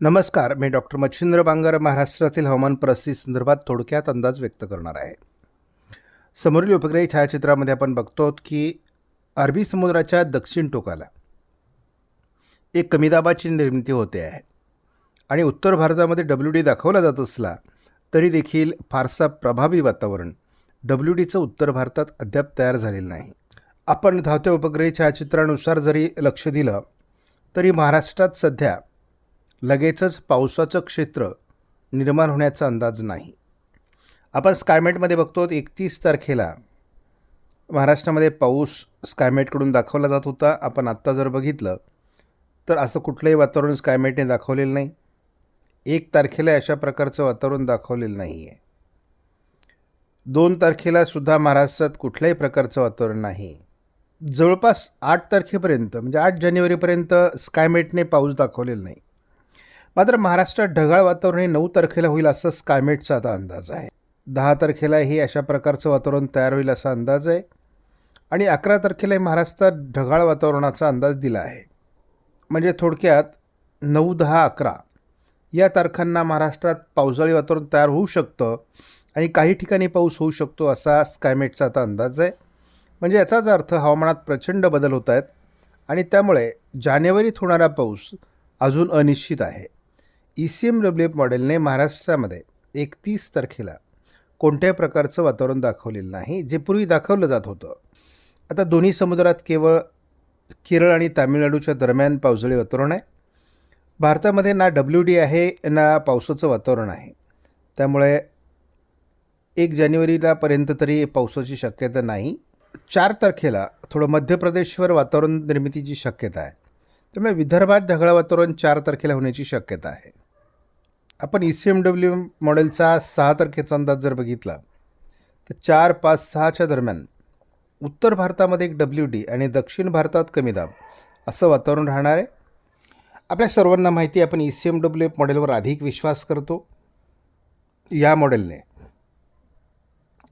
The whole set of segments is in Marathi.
नमस्कार मी डॉक्टर मच्छिंद्र बांगर महाराष्ट्रातील हवामान परिस्थिती संदर्भात थोडक्यात अंदाज व्यक्त करणार आहे. समोरील उपग्रही छायाचित्रामध्ये आपण बघतो की अरबी समुद्राच्या दक्षिण टोकाला एक कमी दाबाची निर्मिती होते आहे आणि उत्तर भारतामध्ये डब्ल्यू डी दाखवला जात असला तरी देखील फारसा प्रभावी वातावरण डब्ल्यू डीचं उत्तर भारतात अद्याप तयार झालेलं नाही. आपण धावत्या उपग्रही छायाचित्रानुसार जरी लक्ष दिलं तरी महाराष्ट्रात सध्या लगेचच पावसाचं क्षेत्र निर्माण होण्याचा अंदाज नाही. आपण स्कायमेटमध्ये बघतो एकतीस तारखेला महाराष्ट्रामध्ये पाऊस स्कायमेटकडून दाखवला जात होता. आपण आत्ता जर बघितलं तर असं कुठलंही वातावरण स्कायमेटने दाखवलेलं नाही. एक तारखेला अशा प्रकारचं वातावरण दाखवलेलं नाही आहे दोन तारखेला सुद्धा महाराष्ट्रात कुठल्याही प्रकारचं वातावरण नाही. जवळपास आठ तारखेपर्यंत म्हणजे आठ जानेवारीपर्यंत स्कायमेटने पाऊस दाखवलेला नाही. मात्र महाराष्ट्रात ढगाळ वातावरण हे नऊ तारखेला होईल असं स्कायमेटचा आता अंदाज आहे. दहा तारखेलाही अशा प्रकारचं वातावरण तयार होईल असा अंदाज आहे. आणि अकरा तारखेलाही महाराष्ट्रात ढगाळ वातावरणाचा अंदाज दिला आहे. म्हणजे थोडक्यात नऊ दहा अकरा या तारखांना महाराष्ट्रात पावसाळी वातावरण तयार होऊ शकतं आणि काही ठिकाणी पाऊस होऊ शकतो असा स्कायमेटचा आता अंदाज आहे. म्हणजे याचाच अर्थ हवामानात प्रचंड बदल होत आहेत आणि त्यामुळे जानेवारीत होणारा पाऊस अजून अनिश्चित आहे. E C M W F मॉडेलने महाराष्ट्रामध्ये एकतीस तारखेला कोणत्याही प्रकारचं वातावरण दाखवलेलं नाही जे पूर्वी दाखवलं जात होतं. आता दोन्ही समुद्रात केवळ केरळ आणि तामिळनाडूच्या दरम्यान पावसाळी वातावरण आहे. भारतामध्ये ना डब्ल्यू डी आहे ना पावसाचं वातावरण आहे. त्यामुळे एक जानेवारीलापर्यंत तरी पावसाची शक्यता नाही. चार तारखेला थोडं मध्य प्रदेशवर वातावरण निर्मितीची शक्यता आहे. त्यामुळे विदर्भात ढगाळ वातावरण चार तारखेला होण्याची शक्यता आहे. आपण ई सी एम डब्ल्यू मॉडेलचा सहा तारखेचा अंदाज जर बघितला तर चार पाच सहाच्या दरम्यान उत्तर भारतामध्ये एक डब्ल्यू डी आणि दक्षिण भारतात कमी दाब असं वातावरण राहणार आहे. आपल्या सर्वांना माहिती आपण E C M W F मॉडेलवर अधिक विश्वास करतो. या मॉडेलने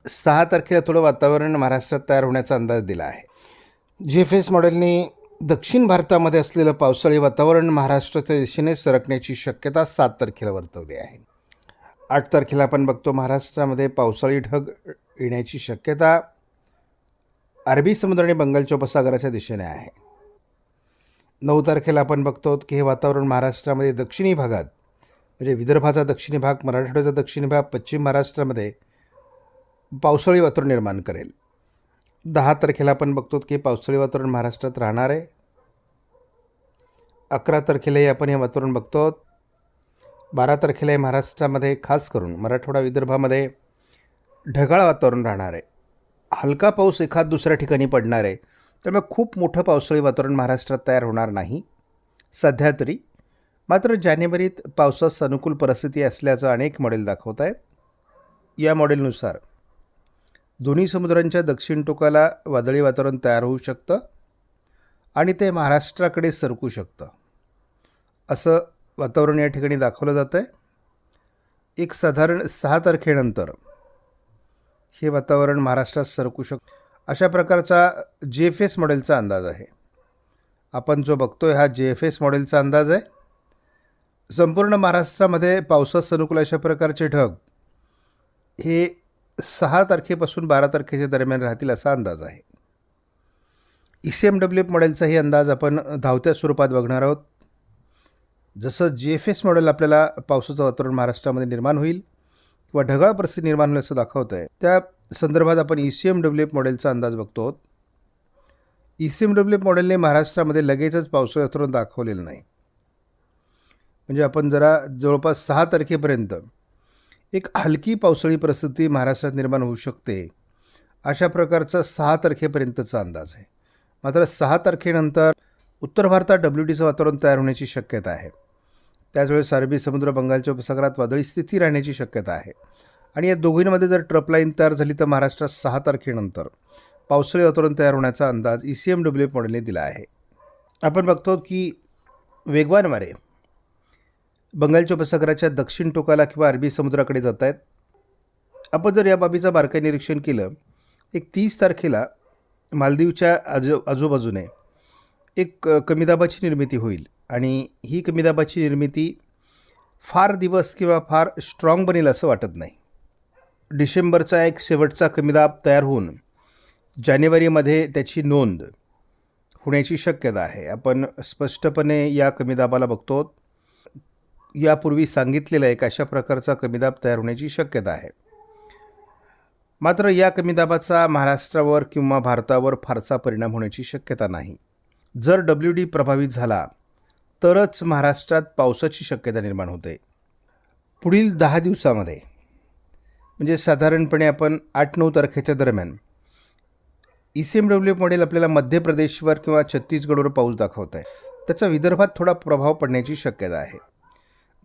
सहा तारखेला थोडं वातावरण महाराष्ट्रात तयार होण्याचा अंदाज दिला आहे. जी एफ एस मॉडेलने दक्षिण भारतामध्ये असलेलं पावसाळी वातावरण महाराष्ट्राच्या दिशेने सरकण्याची शक्यता सात तारखेला वर्तवली आहे. आठ तारखेला आपण बघतो महाराष्ट्रामध्ये पावसाळी ढग येण्याची शक्यता अरबी समुद्र आणि बंगालच्या उपसागराच्या दिशेने आहे. नऊ तारखेला आपण बघतो की हे वातावरण महाराष्ट्रामध्ये दक्षिणी भागात म्हणजे विदर्भाचा दक्षिणी भाग मराठवाड्याचा दक्षिणी भाग पश्चिम महाराष्ट्रामध्ये पावसाळी वातावरण निर्माण करेल. दहा तारखेला आपण बघतो की पावसाळी वातावरण महाराष्ट्रात राहणार आहे. अकरा तारखेलाही आपण हे वातावरण बघतो बारा तारखेलाही महाराष्ट्रामध्ये खास करून मराठवाडा विदर्भामध्ये ढगाळ वातावरण राहणार आहे. हलका पाऊस एखाद दुसऱ्या ठिकाणी पडणार आहे. त्यामुळे खूप मोठं पावसाळी वातावरण महाराष्ट्रात तयार होणार नाही. सध्या तरी मात्र जानेवारीत पावसास अनुकूल परिस्थिती असल्याचं अनेक मॉडेल दाखवत आहेत. या मॉडेलनुसार दोन्ही समुद्रांच्या दक्षिण टोकाला वादळी वातावरण तयार होऊ शकतं आणि ते महाराष्ट्राकडे सरकू शकतं. असं वातावरण या ठिकाणी दाखवलं जातं आहे एक साधारण सहा तारखेनंतर हे वातावरण महाराष्ट्रात सरकू शकतं अशा प्रकारचा जे एफ एस मॉडेलचा अंदाज आहे. आपण जो बघतोय हा जे एफ एस मॉडेलचा अंदाज आहे. संपूर्ण महाराष्ट्रामध्ये पावसास अनुकूल अशा प्रकारचे ढग हे सहा तारखेपासून बारा तारखेच्या दरम्यान राहतील असा अंदाज आहे. E C M W F मॉडेलचाही अंदाज आपण धावत्या स्वरूपात बघणार आहोत. जसं जी एफ एस मॉडेल आपल्याला पावसाचं वातावरण महाराष्ट्रामध्ये निर्माण होईल किंवा ढगाळ परिस्थिती निर्माण होईल असं दाखवतं आहे त्या संदर्भात आपण E C M W F मॉडेलचा अंदाज बघतो आहोत. E C M W F मॉडेलने महाराष्ट्रामध्ये लगेचच पावसाचं वातावरण दाखवलेलं नाही. म्हणजे आपण जरा जवळपास सहा तारखेपर्यंत एक हलकी पावसाळी परिस्थिती महाराष्ट्रात निर्माण होऊ शकते. अशा प्रकारचा सहा तारखेपर्यंतचा अंदाज आहे. मात्र सहा तारखेनंतर उत्तर भारतात डब्ल्यू डीचं वातावरण तयार होण्याची शक्यता आहे. त्याचवेळेस अरबी समुद्र बंगालच्या उपसागरात वादळी स्थिती राहण्याची शक्यता आहे. आणि या दोघींमध्ये जर ट्रप लाईन तयार झाली तर महाराष्ट्रात सहा तारखेनंतर पावसाळी वातावरण तयार होण्याचा अंदाज ई सी एम डब्ल्यू मॉडेलने दिला आहे. आपण बघतो की वेगवान वारे बंगालच्या उपसागराच्या दक्षिण टोकाला किंवा अरबी समुद्राकडे जात आहेत आपण जर या बाबीचं बारकाई निरीक्षण केलं एक तीस तारखेला मालदीवच्या आजू आजूबाजूने एक कमीदाबाची कमी दाबाची निर्मिती होईल आणि ही कमी दाबाची निर्मिती फार दिवस किंवा फार स्ट्रॉंग बनेल असं वाटत नाही. डिसेंबरचा एक शेवटचा कमीदाब तयार होऊन जानेवारीमध्ये त्याची नोंद होण्याची शक्यता आहे. आपण स्पष्टपणे या कमीदाबाला बघतो यापूर्वी सांगितलेला एक अशा प्रकारचा कमीदाब तयार होण्याची शक्यता आहे. मात्र या कमीदाबाचा महाराष्ट्रावर किंवा भारतावर फारसा परिणाम होण्याची शक्यता नाही. जर डब्ल्यू डी प्रभावित झाला तरच महाराष्ट्रात पावसाची शक्यता निर्माण होते. पुढील दहा दिवसामध्ये म्हणजे साधारणपणे आपण आठ नऊ तारखेच्या दरम्यान E C M W model आपल्याला मध्य प्रदेशवर किंवा छत्तीसगडवर पाऊस दाखवत आहे. त्याचा विदर्भात थोडा प्रभाव पडण्याची शक्यता आहे.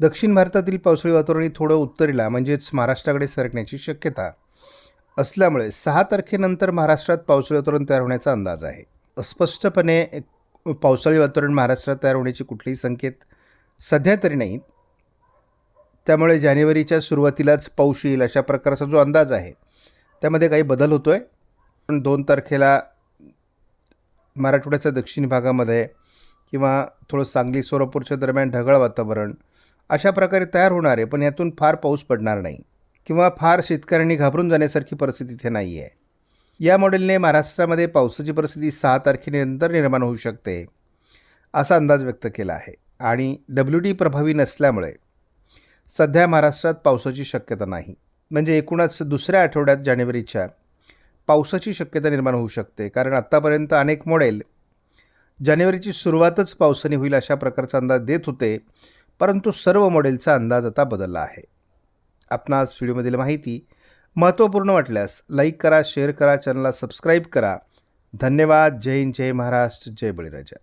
दक्षिण भारतातील पावसाळी वातावरण थोडं उत्तरेला म्हणजेच महाराष्ट्राकडे सरकण्याची शक्यता असल्यामुळे सहा तारखेनंतर महाराष्ट्रात पावसाळी वातावरण तयार होण्याचा अंदाज आहे. स्पष्टपणे एक पावसाळी वातावरण महाराष्ट्रात तयार होण्याचे कुठलेही संकेत सध्या तरी नाहीत त्यामुळे जानेवारीच्या सुरुवातीलाच पाऊस येईल अशा प्रकारचा जो अंदाज आहे त्यामध्ये काही बदल होतो आहे पण दोन तारखेला मराठवाड्याच्या दक्षिण भागामध्ये किंवा थोडं सांगली सोलापूरच्या दरम्यान ढगाळ वातावरण अशा प्रकारे तयार होणार आहे पण यातून फार पाऊस पडणार नाही किंवा फार शेतकऱ्यांनी घाबरून जाण्यासारखी परिस्थिती इथे नाही आहे. या मॉडेलने महाराष्ट्रामध्ये पावसाची परिस्थिती सहा तारखेनंतर निर्माण होऊ शकते असा अंदाज व्यक्त केला आहे. आणि डब्ल्यू डी प्रभावी नसल्यामुळे सध्या महाराष्ट्रात पावसाची शक्यता नाही. म्हणजे एकूणच दुसऱ्या आठवड्यात जानेवारीच्या पावसाची शक्यता निर्माण होऊ शकते. कारण आत्तापर्यंत अनेक मॉडेल जानेवारीची सुरुवातच पावसाने होईल अशा प्रकारचा अंदाज देत होते. परंतु सर्व मॉडेलचा अंदाज आता बदलला आहे. आपणास व्हिडिओमधील माहिती महत्त्वपूर्ण वाटल्यास लाईक करा शेअर करा चॅनलला सबस्क्राईब करा. धन्यवाद. जय हिंद जय महाराष्ट्र जय बळीराजा.